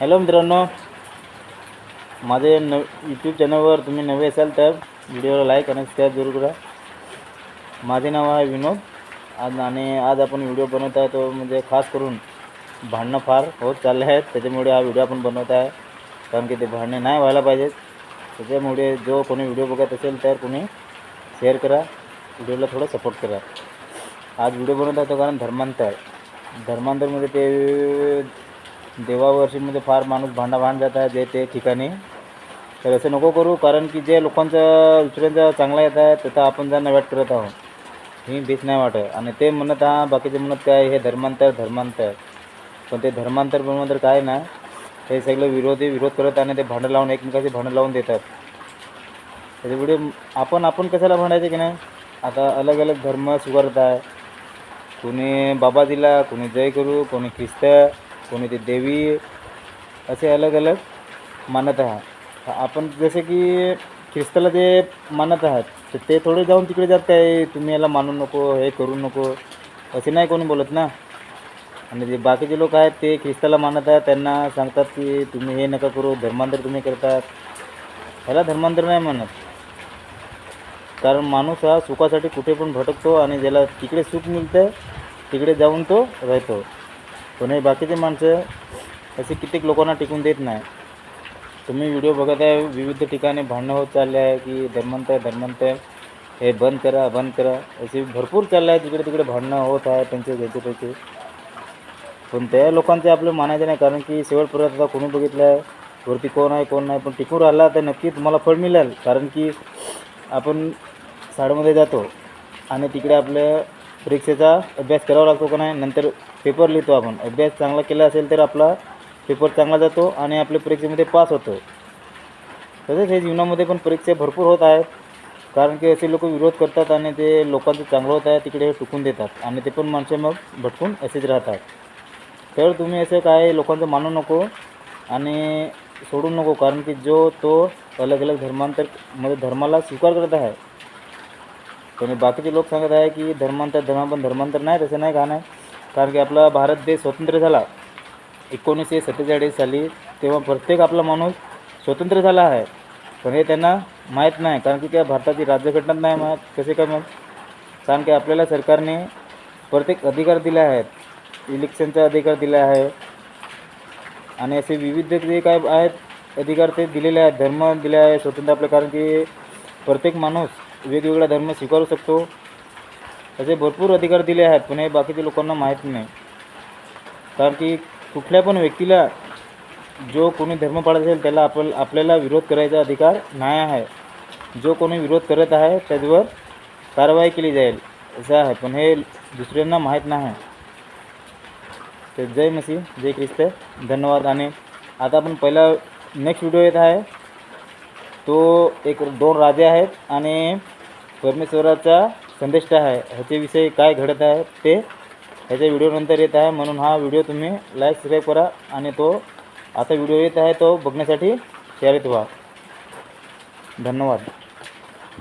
Hello मित्रांनो माझे न यूट्यूब चॅनलवर तुम्ही नवे असाल तर व्हिडिओला लाईक आणि सबस्क्राईब जरूर करा. माझे नाव आहे विनोद. आज आणि आज आपण व्हिडिओ बनवत आहे तो म्हणजे खास करून भांडणं फार होत चालले आहेत. त्याच्यामुळे हा व्हिडिओ आपण बनवत आहे. कारण की ते भांडणे नाही व्हायला पाहिजेत त्याच्यामुळे जो कोणी व्हिडिओ बघत असेल तर कोणी शेअर करा. व्हिडिओला थोडं सपोर्ट करा. आज व्हिडिओ बनवत आहे तो कारण धर्मांतर. धर्मांतरमध्ये ते देवावर्षीमध्ये फार माणूस भांडाभांड जात आहे जे ते ठिकाणी. तर असं नको करू कारण की जे लोकांचं दुसऱ्यांचं चांगला येत आहे त्याचा आपण त्यांना वाट करत आहोत ही भीत नाही वाटत. आणि ते म्हणत हा बाकीचे म्हणत काय हे धर्मांतर धर्मांतर. पण ते धर्मांतर बनवंतर काय ना हे सगळं विरोधी विरोध करत आणि ते भांडं लावून एकमेकाचे भांडं लावून देतात. त्याच्यापुढे आपण आपण कशाला भांडायचं की नाही? आता अलग अलग धर्म स्वीकारत आहे. कोणी बाबाजीला कोणी जय करू कोणी ख्रिस्त कोणी ते देवी असे अलग अलग मानत आहात. आपण जसे की ख्रिस्ताला जे मानत आहात तर ते थोडे जाऊन तिकडे जात काय तुम्ही याला मानू नको हे करू नको असे नाही कोणी बोलत ना? आणि जे बाकीचे लोक आहेत ते ख्रिस्ताला मानत आहेत त्यांना सांगतात की तुम्ही हे नका करू धर्मांतर तुम्ही करतात. ह्याला धर्मांतर नाही म्हणत. कारण माणूस हा सुखासाठी कुठे पण भटकतो आणि ज्याला तिकडे सुख मिळतं तिकडे जाऊन तो राहतो. पण हे बाकीचे माणसं असे कित्येक लोकांना टिकून देत नाही. तुम्ही व्हिडिओ बघत आहे विविध ठिकाणी भांडणं होत चालले आहे की धर्मांतर आहे हे बंद करा बंद करा. असे भरपूर चाललं आहे तिकडे तिकडे भांडणं होत आहे त्यांचे घ्यायचे त्याचे पण त्या लोकांचे आपलं मानायचं नाही कारण की शेवटपर्यंत आता कोणी बघितलं आहे वरती कोण आहे कोण नाही. पण टिकून राहिला तर नक्की तुम्हाला फळ मिळेल कारण की आपण शाळेमध्ये जातो आणि तिकडे आपल्या परीक्षेचा अभ्यास करावा लागतो का नाही नंतर पेपर लिहितो आपण. अभ्यास चांगला केला असेल तर आपला पेपर चांगला जातो आणि आपल्या परीक्षेमध्ये पास होतो. तसेच हे जीवनामध्ये पण परीक्षा भरपूर होत आहेत. कारण की असे लोक विरोध करतात आणि ते लोकांचं चांगलं होत आहे तिकडे हे टुकून देतात. आणि ते पण माणसं मग भटकून असेच राहतात. तर तुम्ही असं काय लोकांचं मानू नको आणि सोडू नको. कारण की जो तो अलग अलग धर्मांतर म्हणजे धर्माला स्वीकार करत आहे पण बाकीचे लोक सांगत आहे की धर्मांतर धर्म पण धर्मांतर नाही तसं नाही का नाही कारण की आपला भारत देश स्वतंत्र झाला एकोणीसशे सत्तेचाळीस साली तेव्हा प्रत्येक आपला माणूस स्वतंत्र झाला आहे. पण हे त्यांना माहीत नाही कारण की त्या भारताची राज्यघटनाच नाही माहीत कसे काय मग कारण की आपल्याला सरकारने प्रत्येक अधिकार दिले आहेत. इलेक्शनचा अधिकार दिला आहे. आणि असे विविध जे काय आहेत अधिकार ते दिलेले आहेत धर्म दिले आहे स्वतंत्र आपलं कारण की प्रत्येक माणूस वेगवेगळा धर्म स्वीकारू शकतो. असे भरपूर अधिकार दिले आहेत पण हे बाकीच्या लोकांना माहीत नाही. कारण की कुठल्या पण व्यक्तीला जो कोणी धर्म पाळत असेल त्याला आपण आपल्याला विरोध करायचा अधिकार नाही आहे. जो कोणी विरोध करत आहे त्याच्यावर कारवाई केली जाईल असं आहे. पण हे दुसऱ्यांना माहीत नाही. तर जय मसीह जय ख्रिस्त. धन्यवाद. आणि आता आपण पहिला नेक्स्ट व्हिडिओ येत आहे. तो एक दोन राजे आहेत आणि परमेश्वराचा संदेश आहे ह्याच्याविषयी काय घडत आहे ते ह्याच्या व्हिडिओनंतर येत आहे. म्हणून हा व्हिडिओ तुम्ही लाईक सबस्क्राईब करा आणि तो आता व्हिडिओ येत आहे तो बघण्यासाठी तयारीत व्हा. धन्यवाद.